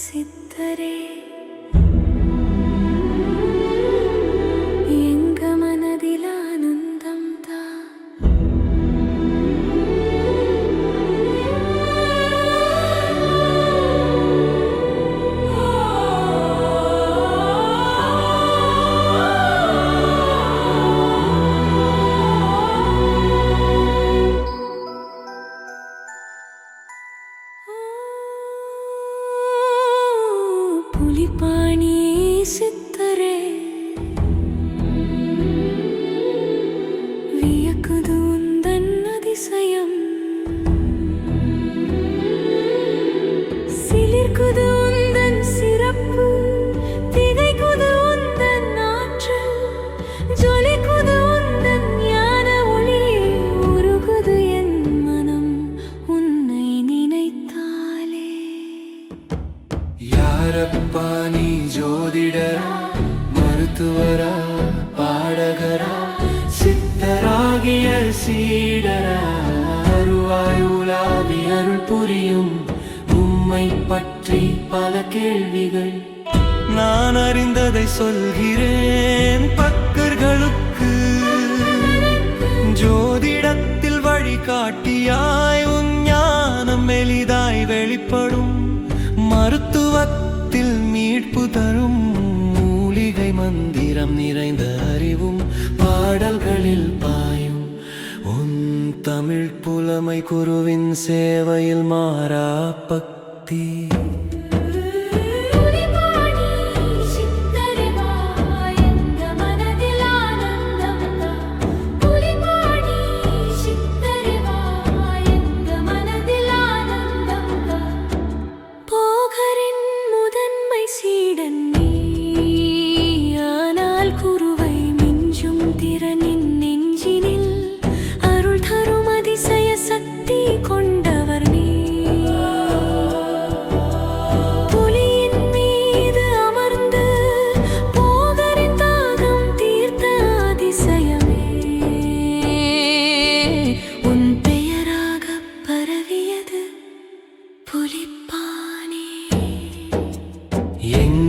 resucitaré. sit யாரப்பா நீ ஜோதிடரா மருத்துவரா பாடகரா சித்தராகிய சீடரா அருவாய் அருள் புரியும் உம்மை பற்றி பல கேள்விகள் நான் அறிந்ததை சொல்கிறேன் பக்கர்களுக்கு ஜோதிடத்தில் வழிகாட்டியாய் உன் ஞானம் எளிதாய் வெளிப்படும் மருத்துவத்தில் மீட்பு தரும் மூலிகை மந்திரம் நிறைந்த அறிவும் பாடல்களில் பாயும். உன் தமிழ் புலமை குருவின் சேவையில் மாறா பக்தி.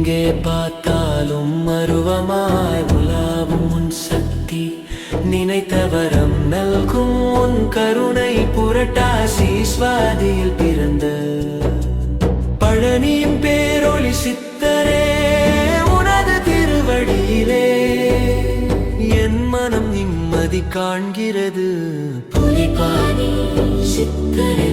எங்கே பார்த்தாலும் மருவமாய் உலாவும் உன் சக்தி. நினைத்தவரம் நல்கும் உன் கருணை புரட்டாசி சுவாதியில் பிறந்த பழனியும் பேரொளி சித்தரே உனது திருவடியிலே. என் மனம் நிம்மதி காண்கிறது. புலிபாணி சித்தரே